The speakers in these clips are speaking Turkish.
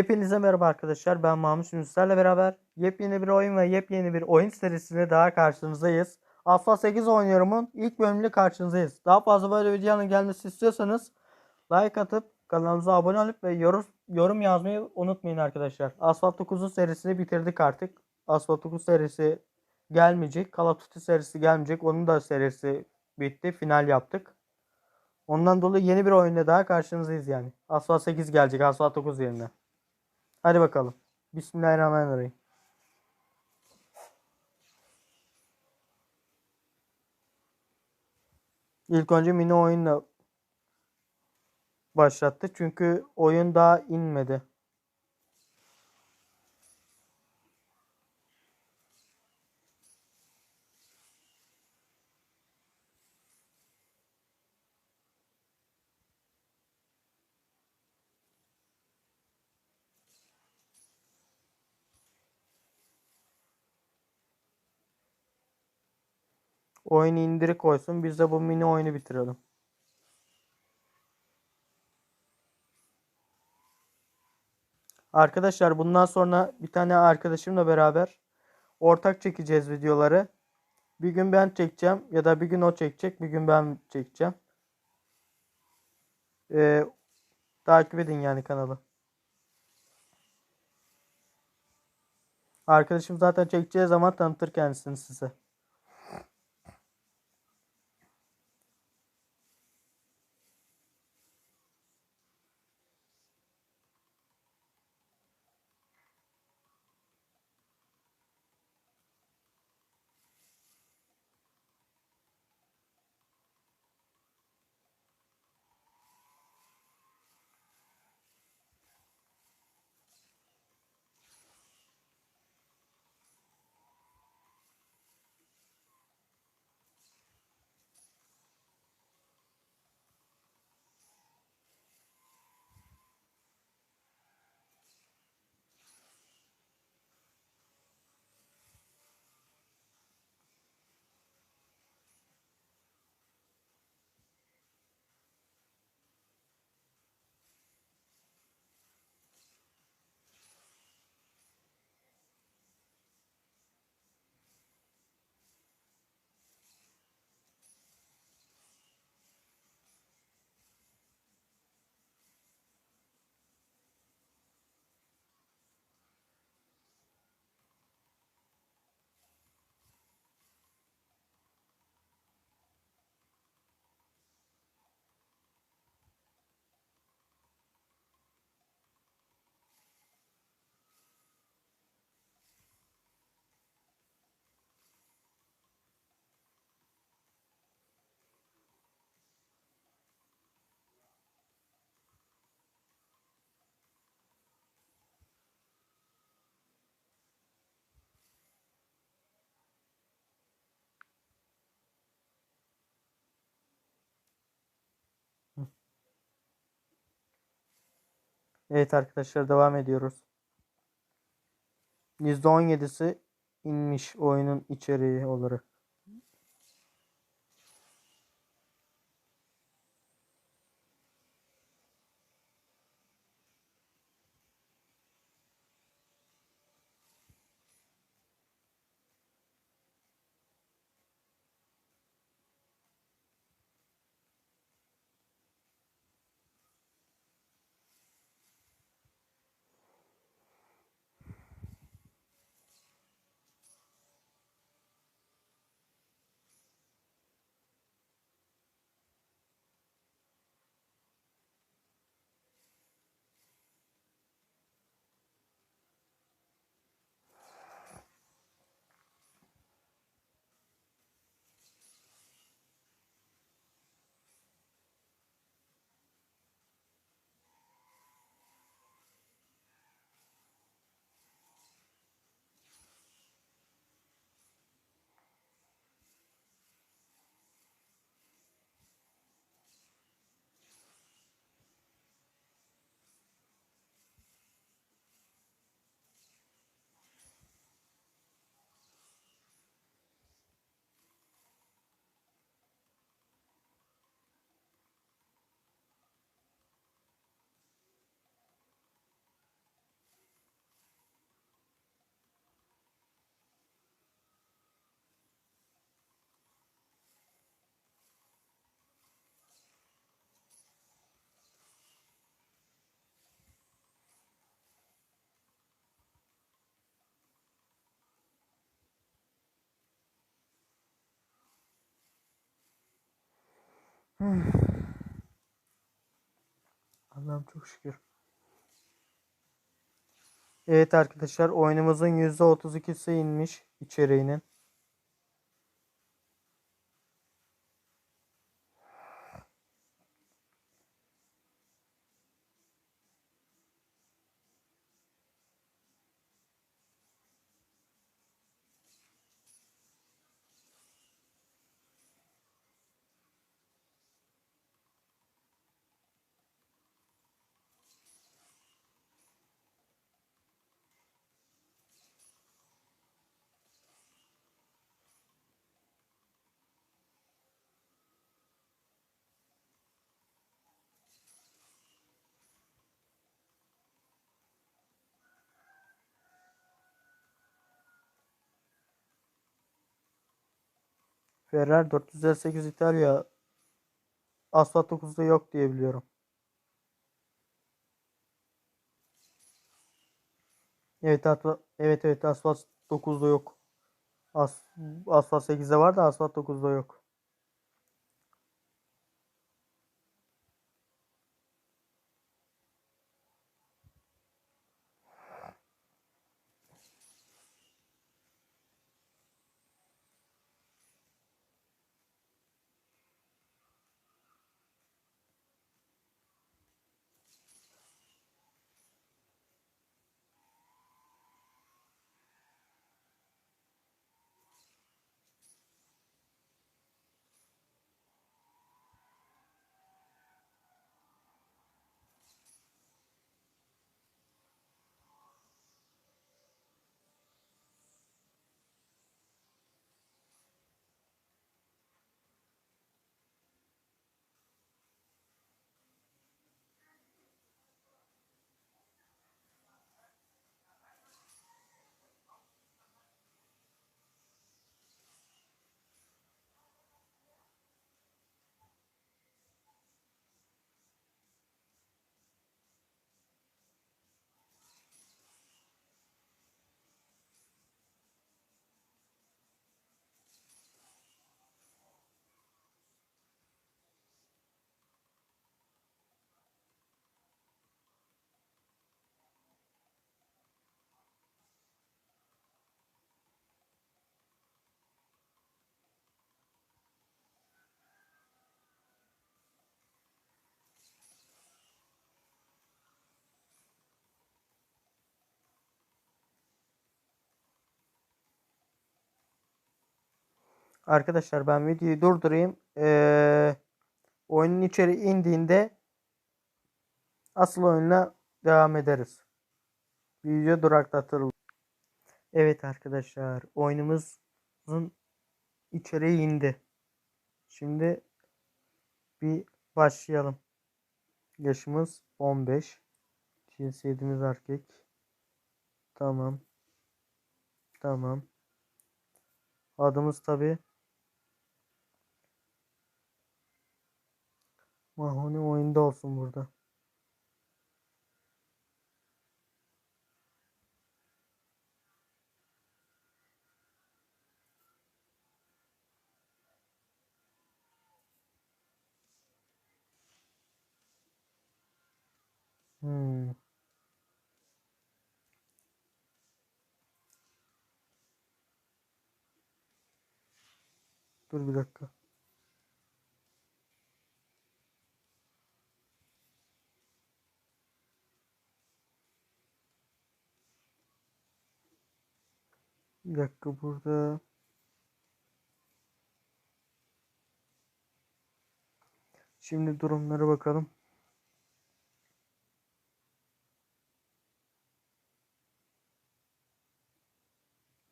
Hepinize merhaba arkadaşlar. Ben Mahmut Ünsal'le beraber yepyeni bir oyun ve yepyeni bir oyun serisine daha karşınızdayız. Alpha 8 oynuyorumun ilk bölümüyle karşınızdayız. Daha fazla böyle videonun gelmesi istiyorsanız like atıp kanalımıza abone olup ve yorum, yorum yazmayı unutmayın arkadaşlar. Asphalt 9'un serisini bitirdik artık. Asphalt 9 serisi gelmeyecek. Call of Duty serisi gelmeyecek. Onun da serisi bitti. Final yaptık. Ondan dolayı yeni bir oyunda daha karşınızdayız yani. Asphalt 8 gelecek. Asphalt 9 yerine. Hadi bakalım. Bismillahirrahmanirrahim. İlk önce mini oyunla başlattı. Çünkü oyun daha inmedi. Oyunu indirik koysun. Biz de bu mini oyunu bitirelim. Arkadaşlar bundan sonra bir tane arkadaşımla beraber ortak çekeceğiz videoları. Bir gün ben çekeceğim ya da bir gün o çekecek, bir gün ben çekeceğim. Ee, takip edin yani kanalı. Arkadaşım zaten çekeceği zaman tanıtır kendisini size. Evet arkadaşlar devam ediyoruz. %17'si inmiş oyunun içeriği olarak. Allah'ım çok şükür. Evet arkadaşlar oyunumuzun %32'si inmiş içeriğinin. Ferrari 458 İtalya Asfalt 9'da yok diye biliyorum. Evet, evet evet Asfalt 9'da yok. As Asfalt 8'de var da Asfalt 9'da yok. Arkadaşlar ben videoyu durdurayım. Ee, oyunun içeri indiğinde asıl oyunla devam ederiz. Video duraklatılır. Evet arkadaşlar oyunumuzun içeri indi. Şimdi bir başlayalım. Yaşımız 15. Cinsiyetimiz erkek. Tamam. Tamam. Adımız tabi Mahoni oyunda olsun burada. Hmm. Dur bir dakika. Bir dakika burada. Şimdi durumlara bakalım.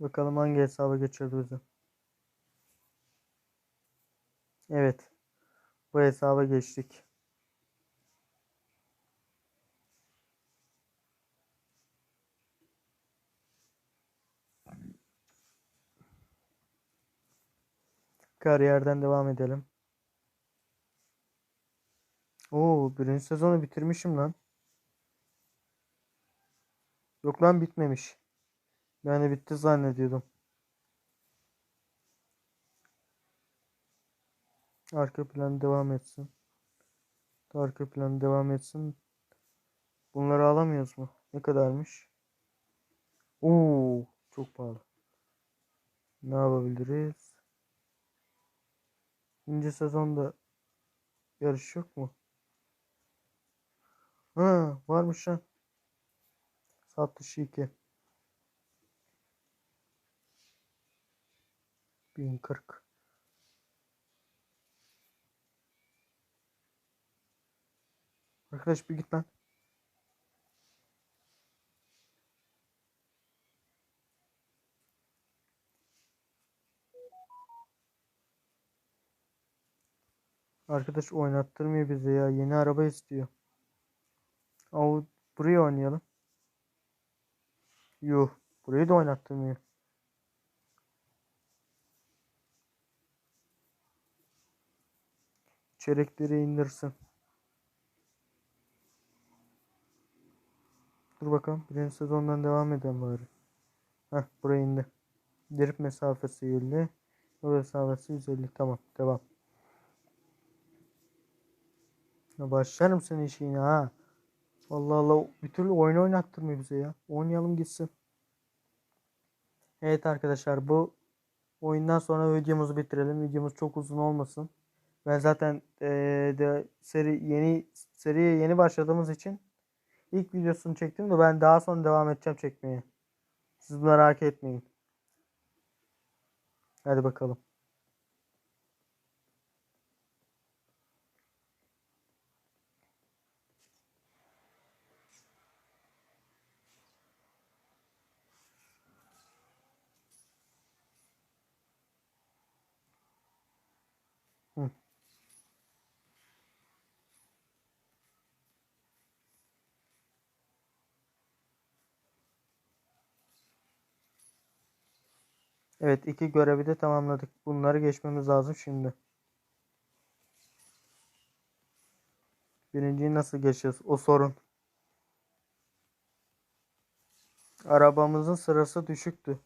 Bakalım hangi hesaba geçirdi bizi. Evet. Bu hesaba geçtik. Kariyerden devam edelim. Oo, birinci sezonu bitirmişim lan. Yok lan bitmemiş. Yani bitti zannediyordum. Arka plan devam etsin. Arka plan devam etsin. Bunları alamıyoruz mu? Ne kadarmış? Oo, çok pahalı. Ne yapabiliriz? İkinci sezonda yarış yok mu? Ha, varmış lan. Saat dışı 2. 1040. Arkadaş bir git lan. Arkadaş oynattırmıyor bize ya. Yeni araba istiyor. Ama buraya oynayalım. Yuh. Burayı da oynattırmıyor. Çerekleri indirsin. Dur bakalım. Birinci sezondan devam edelim bari. Heh buraya indi. Drift mesafesi 50. Yol mesafesi 150. Tamam. Devam. Ya başlarım senin işine ha. Allah Allah bir türlü oyun oynattırmıyor bize ya. Oynayalım gitsin. Evet arkadaşlar bu oyundan sonra videomuzu bitirelim. Videomuz çok uzun olmasın. Ben zaten eee, de seri yeni seriye yeni başladığımız için ilk videosunu çektim de ben daha sonra devam edeceğim çekmeye. Siz merak etmeyin. Hadi bakalım. Evet iki görevi de tamamladık. Bunları geçmemiz lazım şimdi. Birinciyi nasıl geçeceğiz? O sorun. Arabamızın sırası düşüktü.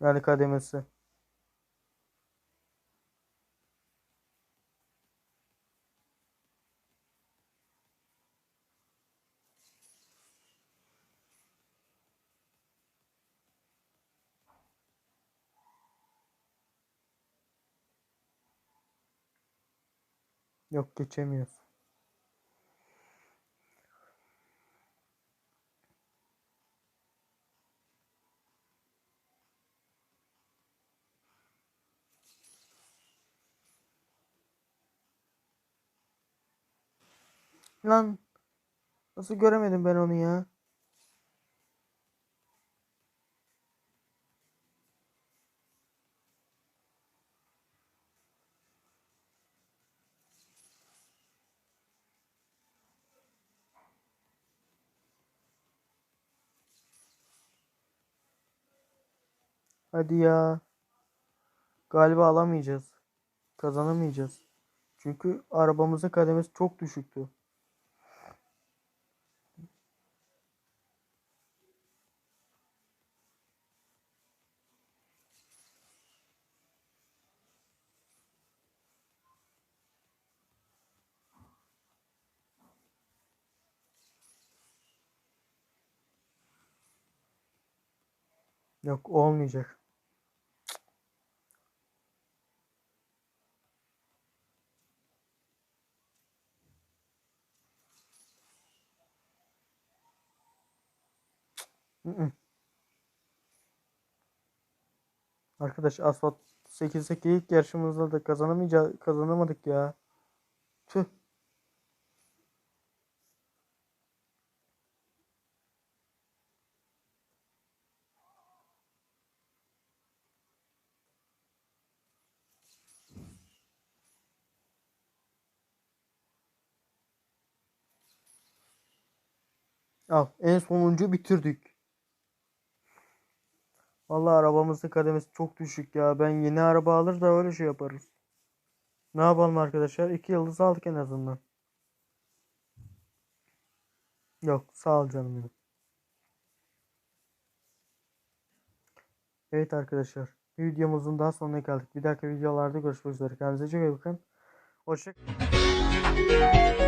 Yani kademesi. Yok geçemiyoruz. Lan nasıl göremedim ben onu ya? Hadi ya. Galiba alamayacağız. Kazanamayacağız. Çünkü arabamızın kademesi çok düşüktü. Yok olmayacak. Arkadaş Asfalt 8'deki ilk yarışımızda da kazanamayacağız, kazanamadık ya. Tüh. Al en sonuncu bitirdik. Vallahi arabamızın kademesi çok düşük ya. Ben yeni araba alır da öyle şey yaparız. Ne yapalım arkadaşlar? İki yıldız aldık en azından. Yok sağ ol canım benim. Evet arkadaşlar. Videomuzun daha sonuna geldik. Bir dahaki videolarda görüşmek üzere. Kendinize çok iyi bakın. Hoşçakalın.